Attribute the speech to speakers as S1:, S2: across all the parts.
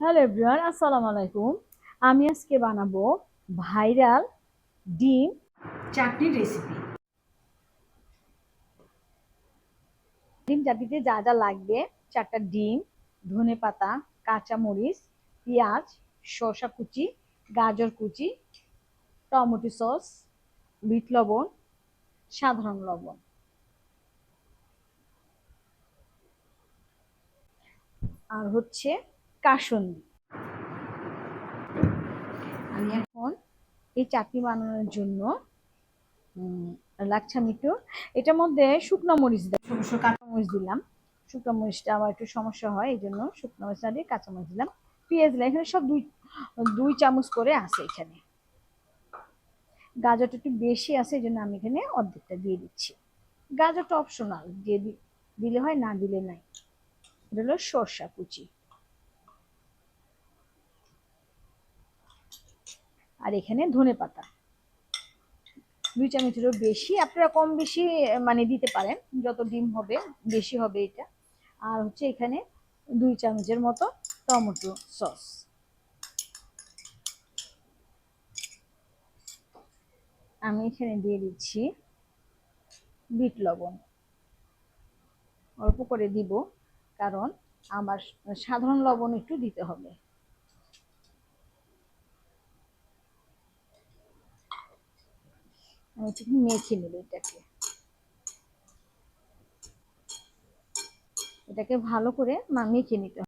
S1: Hello everyone, আসসালামু আলাইকুম। আমি আজকে বানাবো ভাইরাল ডিম চাটনির রেসিপি ডিম চাটনিতে যা যা লাগবে, চারটা ডিম, ধনে পাতা, কাঁচা মরিচ, পেঁয়াজ, শসা কুচি, গাজর কুচি, টমেটো সস, বিট লবণ, সাধারণ লবণ। আর হচ্ছে কাসন্দি। আমি এখন এই চাটনি বানানোর জন্য লাগছে আমি একটু, এটার মধ্যে শুকনো মরিচ দিলাম। সরষে কাঁচা মরিচ দিলাম। শুকনো মরিচটা আবার একটু সমস্যা হয়, এই জন্য শুকনো মরিচ না দিয়ে কাঁচা মরিচ দিলাম। পেঁয়াজ দিলাম, এখানে সব দুই দুই চামচ করে আছে এখানে। গাজরটা একটু বেশি আছে, এই জন্য আমি এখানে অর্ধেকটা দিয়ে দিচ্ছি। গাজরটা অপশনাল দিয়ে দিলে হয়, না দিলে নাই। এটা হলো সর্ষা কুচি। আর এখানে ধনে পাতা। দুই চামচেরও বেশি, আপনারা কম বেশি মানে দিতে পারেন, যত ডিম হবে, বেশি হবে এটা। আর হচ্ছে এখানে দুই চামচের মতো টমেটো সস। আমি এখানে দিয়ে দিচ্ছি বিট লবণ। অল্প করে দিব, কারণ আমার সাধারণ লবণ একটু দিতে হবে। আমি একটু মেখে নেব এটাকে। এটাকে ভালো করে মেখে নিতে হবে।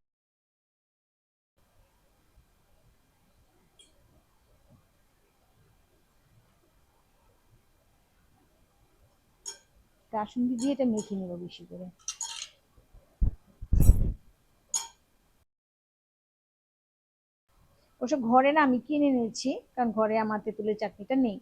S1: কাসুন্দি দিয়ে এটা মেখে নেব বেশি করে। অবশ্য ঘরে না আমি কিনে নিয়েছি কারণ ঘরে আমার তেঁতুলের চাটনিটা নেই।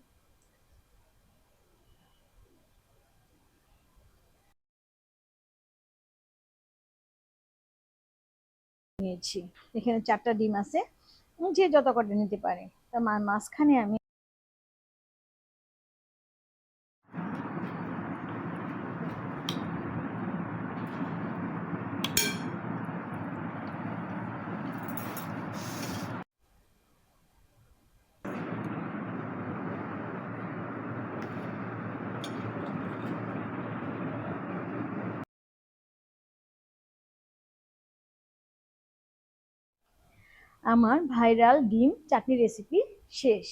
S1: নিয়েছি। এখানে চারটা ডিম আছে। যে যত কটা নিতে পারে। তা মাঝখানে আমি আমার ভাইরাল ডিম চাটনি রেসিপি শেষ।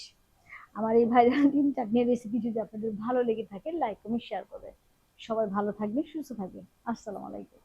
S1: আমার এই ভাইরাল ডিম চাটনি রেসিপি যদি আপনাদের ভালো লেগে থাকে লাইক কমেন্ট শেয়ার করবেন। সবাই ভালো থাকবে সুস্থ থাকবে আসসালামু আলাইকুম।